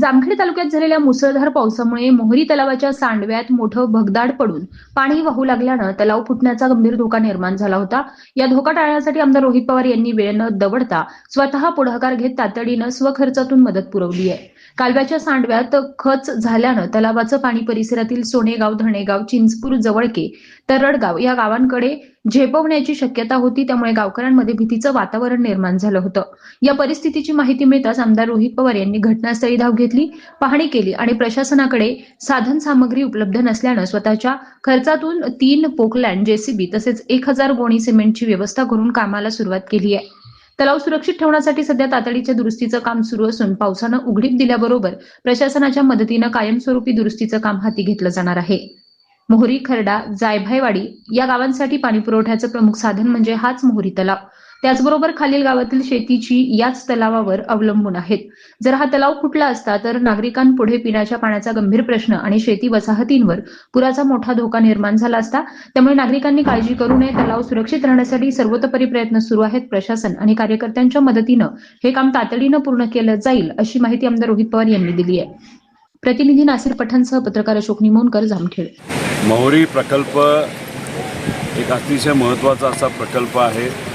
जामखेड तालुक्यात झालेल्या मुसळधार पावसामुळे मोहरी तलावाच्या सांडव्यात मोठं भगदाड पडून पाणी वाहू लागल्यानं तलाव फुटण्याचा गंभीर धोका निर्माण झाला होता. या धोका टाळण्यासाठी आमदार रोहित पवार यांनी वेळ न दवडता स्वतः पुढाकार घेत तातडीनं स्वखर्चातून मदत पुरवली आहे. कालव्याच्या सांडव्यात खच झाल्यानं तलावाचं पाणी परिसरातील सोनेगाव धणेगाव चिंचपूर जवळके तरडगाव या गावांकडे झेपवण्याची शक्यता होती. त्यामुळे गावकऱ्यांमध्ये भीतीचं वातावरण निर्माण झालं होतं. या परिस्थितीची माहिती मिळताच आमदार रोहित पवार यांनी घटनास्थळी धाव घेतली पाहणी केली आणि प्रशासनाकडे साधन सामग्री उपलब्ध नसल्यानं स्वतःच्या खर्चातून तीन पोकलँड जेसीबी तसेच एक हजार गोणी सिमेंटची व्यवस्था करून कामाला सुरुवात केली आहे. तलाव सुरक्षित ठेवण्यासाठी सध्या तातडीच्या दुरुस्तीचं काम सुरू असून पावसानं उघडीप दिल्याबरोबर प्रशासनाच्या मदतीनं कायमस्वरूपी दुरुस्तीचं काम हाती घेतलं जाणार आहे. मोहरी खरडा जायभाईवाडी या गावांसाठी पाणीपुरवठ्याचं प्रमुख साधन म्हणजे हाच मोहरी तलाव. त्याचबरोबर खालील गावातील शेतीची याच तलावावर अवलंबून आहेत. जर हा तलाव फुटला असता तर नागरिकांपुढे पिण्याच्या पाण्याचा गंभीर प्रश्न आणि शेती वसाहतींवर पुराचा मोठा धोका निर्माण झाला असता त्यामुळे नागरिकांनी काळजी करू नये तलाव सुरक्षित राहण्यासाठी सर्वतोपरी प्रयत्न सुरू आहेत प्रशासन आणि कार्यकर्त्यांच्या मदतीनं हे काम तातडीनं पूर्ण केलं जाईल अशी माहिती आमदार रोहित पवार यांनी दिली आहे. प्रतिनिधी नासिर पठाणसह पत्रकार अशोक निमोनकर जामखेड. मोहरी प्रकल्प एक अतिशय महत्त्वाचा असा प्रकल्प आहे.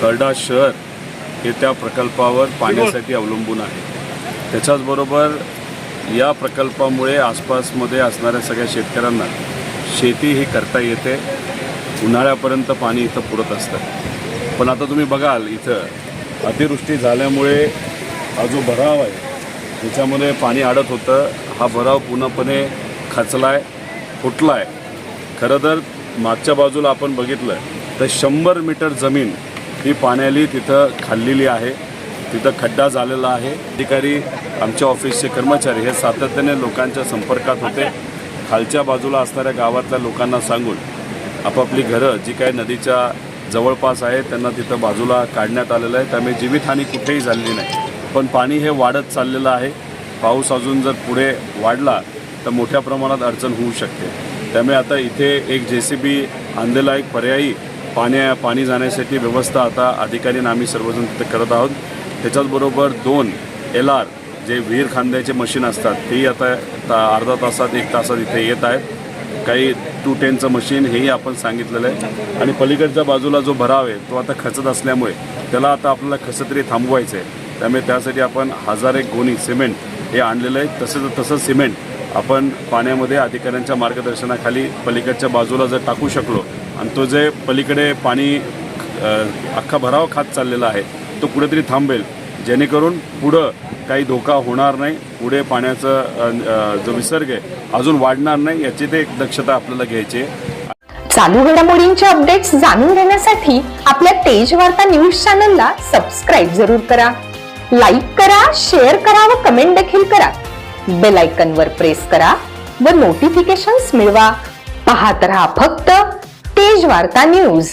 खर्डा शहर हे त्या प्रकल्पावर पाण्यासाठी अवलंबून आहे. त्याच्याचबरोबर या प्रकल्पामुळे आसपासमध्ये असणाऱ्या सगळ्या शेतकऱ्यांना शेती ही करता येते. उन्हाळ्यापर्यंत पाणी इथं पुरत असतं. पण आता तुम्ही बघाल इथं अतिवृष्टी झाल्यामुळे हा जो भराव आहे त्याच्यामध्ये पाणी अडत होतं. हा भराव पूर्णपणे खचला आहे फुटला आहे खरं तर मागच्या बाजूला आपण बघितलं तर शंभर मीटर जमीन ही पाण्याली तिथं खाल्लेली आहे. तिथं खड्डा झालेला आहे. अधिकारी आमच्या ऑफिसचे कर्मचारी हे सातत्याने लोकांच्या संपर्कात होते. खालच्या बाजूला असणाऱ्या गावातल्या लोकांना सांगून आपापली घरं जी काही नदीच्या जवळपास आहे त्यांना तिथं बाजूला काढण्यात आलेलं आहे. त्यामुळे जीवितहानी कुठेही झालेली नाही. पण पाणी हे वाढत चाललेलं आहे. पाऊस अजून जर पुढे वाढला तर मोठ्या प्रमाणात अडचण होऊ शकते. त्यामुळे आता इथे एक जे सी बी आणलेला एक पर्यायी पाण्या पाणी जाण्यासाठी व्यवस्था आता अधिकारी आम्ही सर्वजण तिथे करत आहोत. त्याच्याचबरोबर दोन एल आर जे विहीर खांद्याचे मशीन असतात तेही आता ता- अर्धा तासात एक तासात इथे येत आहेत. काही टू टेनचं मशीन हेही आपण सांगितलेलं आहे. आणि पलीकडच्या बाजूला जो भराव आहे तो आता खचत असल्यामुळे त्याला आता आपल्याला कसं तरी थांबवायचं आहे. त्यामुळे त्यासाठी आपण हजार एक गोणी सिमेंट हे आणलेलं आहे. तसंच तसं सिमेंट आपण पाण्यामध्ये अधिकाऱ्यांच्या मार्गदर्शनाखाली पलीकडच्या बाजूला जर टाकू शकलो आणि तो जे पलीकडे पाणी अख्खा भराव खात चाललेला आहे तो कुठेतरी थांबेल. जेणेकरून पुढं काही धोका होणार नाही पुढे पाण्याचं जो विसर्ग आहे अजून वाढणार नाही याची ते एक दक्षता आपल्याला घ्यायची आहे. चालू घडामोडींचे अपडेट्स जाणून घेण्यासाठी आपल्या तेज वार्ता न्यूज चॅनलला सबस्क्राईब जरूर करा. लाईक करा शेअर करा व कमेंट देखील करा. बेल वर प्रेस करा व नोटिफिकेशन्स मिळवा. पाहत रहा फक्त तेज वार्ता न्यूज